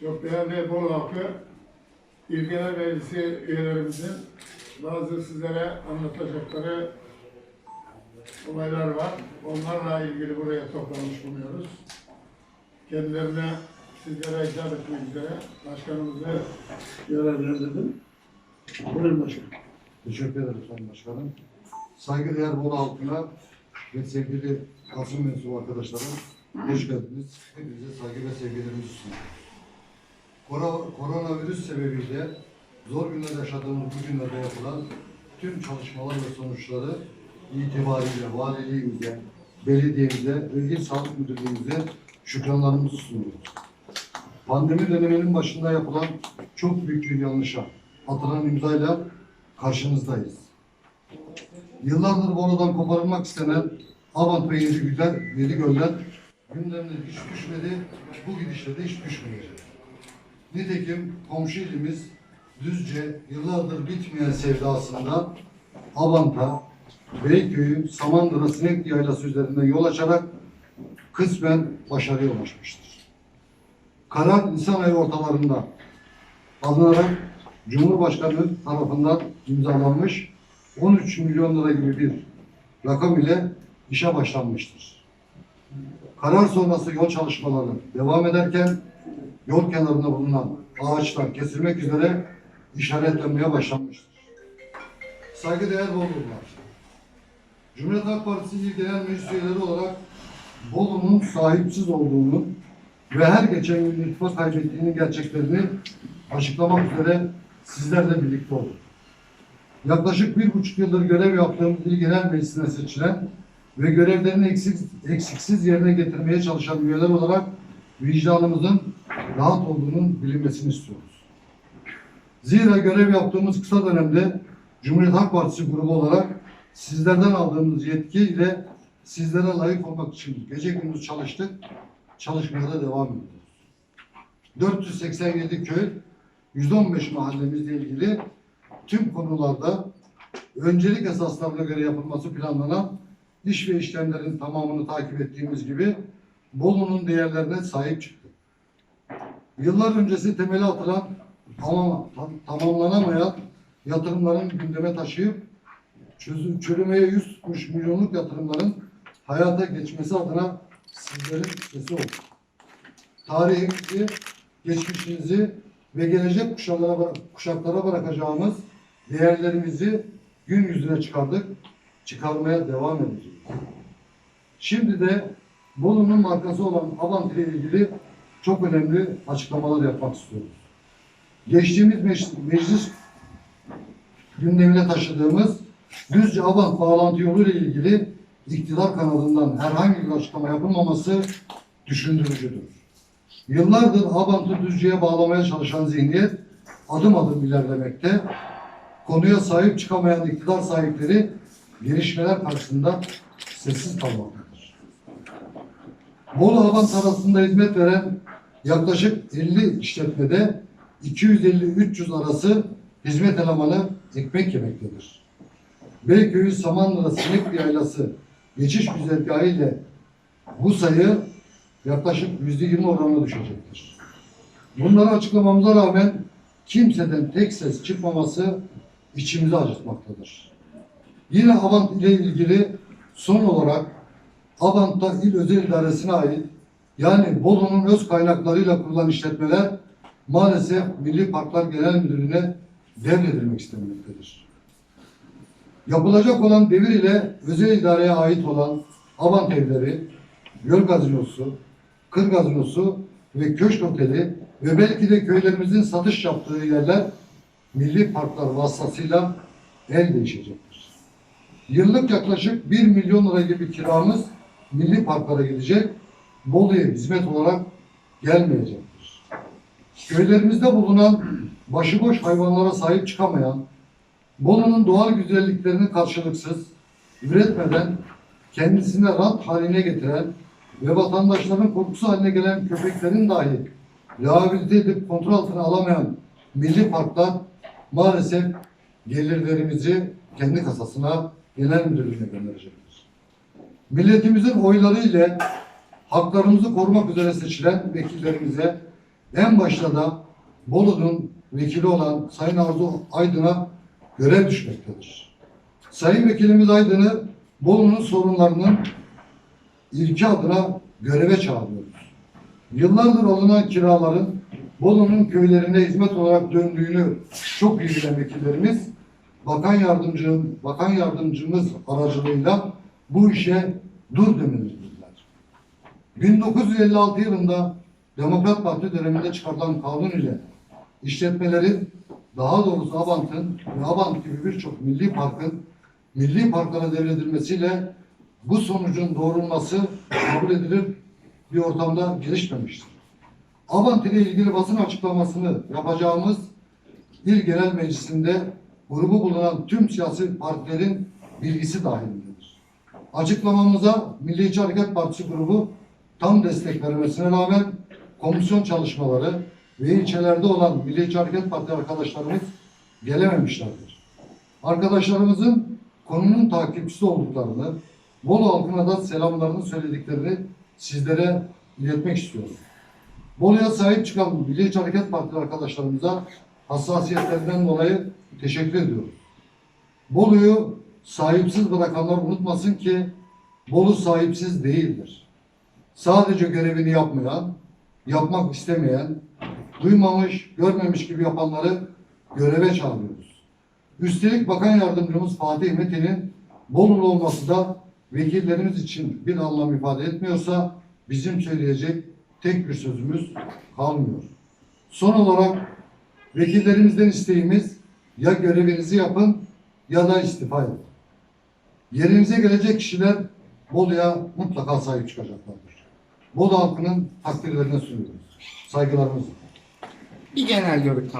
Çok değerli Bolu halkı, İl Genel Meclisi üyelerimizin bazı sizlere anlatacakları olaylar var. Onlarla ilgili buraya toplamış bulunuyoruz. Kendilerine sizlere hitap etmek üzere başkanımızı görevlendirdim. Buyurun başkanım. Teşekkür ederim Sayın Başkanım. Saygıdeğer Bolu halkına ve sevgili Kasım mensubu arkadaşlarım hoş geldiniz. Hepinize saygı ve sevgilerimi sunuyorum. Koro- Koronavirüs sebebiyle zor günler yaşadığımız bu günlerde yapılan tüm çalışmalar ve sonuçları itibariyle valiliğimize, belediyemize ve il sağlık müdürlüğümüze şükranlarımızı sunuyoruz. Pandemi döneminin başında yapılan çok büyük bir yanlışa atılan imzayla karşınızdayız. Yıllardır Bolu'dan koparılmak istenen Avant ve Yedi Yedi Göller gündemine hiç düşmedi, bu gidişle de hiç düşmeyecek. Nitekim komşu ilimiz Düzce yıllardır bitmeyen sevdasında Avant'a, Beyköy'ü, Samandıra Sinek Yaylası üzerinden yol açarak kısmen başarıya ulaşmıştır. Karar Nisan ayı ortalarında alınarak Cumhurbaşkanı tarafından imzalanmış 13 milyon lira gibi bir rakam ile işe başlanmıştır. Karar sonrası yol çalışmaları devam ederken yol kenarında bulunan ağaçlar kesilmek üzere işaretlenmeye başlanmıştır. Saygıdeğer Bolu'lular, Cumhuriyet Halk Partisi İl Genel Meclis üyeleri olarak Bolu'nun sahipsiz olduğunu ve her geçen gün irtifa kaybettiğinin gerçeklerini açıklamak üzere sizlerle birlikte olduk. Yaklaşık bir buçuk yıldır görev yaptığım İl Genel Meclisi'ne seçilen ve görevlerini eksik, eksiksiz yerine getirmeye çalışan üyeler olarak vicdanımızın rahat olduğunun bilinmesini istiyoruz. Zira görev yaptığımız kısa dönemde Cumhuriyet Halk Partisi grubu olarak sizlerden aldığımız yetki ile sizlere layık olmak için gece gündüz çalıştık, çalışmaya da devam ediyoruz. 487 köy, 115 mahallemizle ilgili tüm konularda öncelik esaslarına göre yapılması planlanan iş ve işlemlerin tamamını takip ettiğimiz gibi Bolu'nun değerlerine sahip çıktık. Yıllar öncesi temeli atılan ama tam- tamamlanamayan yatırımların gündeme taşıyıp çürümeye yüz tutmuş milyonluk yatırımların hayata geçmesi adına sizlerin sesi olduk. Tarihimizi, geçmişinizi ve gelecek kuşaklara, kuşaklara bırakacağımız değerlerimizi gün yüzüne çıkardık, çıkarmaya devam edeceğiz. Şimdi de Bolu'nun markası olan Avant ile ilgili çok önemli açıklamalar yapmak istiyoruz. Geçtiğimiz meclis, gündemine taşıdığımız Düzce Avant bağlantı yolu ile ilgili iktidar kanadından herhangi bir açıklama yapılmaması düşündürücüdür. Yıllardır Abant'ı Düzce'ye bağlamaya çalışan zihniyet adım adım ilerlemekte. Konuya sahip çıkamayan iktidar sahipleri gelişmeler karşısında sessiz kalmaktadır. Bolu Abant arasında hizmet veren yaklaşık 50 işletmede 250-300 arası hizmet elemanı ekmek yemektedir. Beyköy'ü Samanlı'da Sinek Yaylası geçiş güzergahı ile bu sayı yaklaşık yüzde yirmi oranına düşecektir. Bunları açıklamamıza rağmen kimseden tek ses çıkmaması içimizi acıtmaktadır. Yine Avant ile ilgili son olarak Avant'ta il özel idaresine ait yani Bolu'nun öz kaynaklarıyla kurulan işletmeler maalesef Milli Parklar Genel Müdürlüğü'ne devredilmek istenmektedir. Yapılacak olan devir ile özel idareye ait olan Avant evleri, Göl Gazinosu, Kır Gazinosu ve Köşk Oteli ve belki de köylerimizin satış yaptığı yerler milli parklar vasıtasıyla el değişecektir. Yıllık yaklaşık 1 milyon lira gibi kiramız milli parklara gidecek, Bolu'ya hizmet olarak gelmeyecektir. Köylerimizde bulunan başıboş hayvanlara sahip çıkamayan, Bolu'nun doğal güzelliklerini karşılıksız, üretmeden kendisine rant haline getiren ve vatandaşların korkusu haline gelen köpeklerin dahi rehabilite edip kontrol altına alamayan milli parklar maalesef gelirlerimizi kendi kasasına genel müdürlüğüne gönderecektir. Milletimizin oyları ile haklarımızı korumak üzere seçilen vekillerimize En başta da Bolu'nun vekili olan Sayın Arzu Aydın'a görev düşmektedir. Sayın Vekilimiz Aydın'ı Bolu'nun sorunlarının ilki adına göreve çağırıyoruz. Yıllardır alınan kiraların Bolu'nun köylerine hizmet olarak döndüğünü çok iyi bilen vekillerimiz bakan yardımcının bakan yardımcımız aracılığıyla bu işe dur demelidirler. 1956 yılında Demokrat Parti döneminde çıkarılan kanun ile işletmelerin daha doğrusu Abant'ın ve Abant gibi birçok milli parkın milli parklara devredilmesiyle bu sonucun doğrulması kabul edilir bir ortamda gelişmemiştir. Abant ile ilgili basın açıklamasını yapacağımız İl Genel Meclisi'nde grubu bulunan tüm siyasi partilerin bilgisi dahilindedir. Açıklamamıza Milliyetçi Hareket Partisi grubu tam destek vermesine rağmen komisyon çalışmaları ve ilçelerde olan Milliyetçi Hareket Parti arkadaşlarımız gelememişlerdir. Arkadaşlarımızın konunun takipçisi olduklarını, Bolu halkına da selamlarını söylediklerini sizlere iletmek istiyorum. Bolu'ya sahip çıkan Milliyetçi Hareket Partisi arkadaşlarımıza hassasiyetlerinden dolayı teşekkür ediyorum. Bolu'yu sahipsiz bırakanlar unutmasın ki Bolu sahipsiz değildir. Sadece görevini yapmayan, yapmak istemeyen, duymamış, görmemiş gibi yapanları göreve çağırıyoruz. Üstelik Bakan Yardımcımız Fatih Metin'in Bolulu olması da vekillerimiz için bir anlam ifade etmiyorsa bizim söyleyecek tek bir sözümüz kalmıyor. Son olarak vekillerimizden isteğimiz ya görevinizi yapın ya da istifa edin. Yerinize gelecek kişiler Bolu'ya mutlaka sahip çıkacaklardır. Bolu halkının takdirlerine sunuyoruz. Saygılarımızla. Bir genel görüntü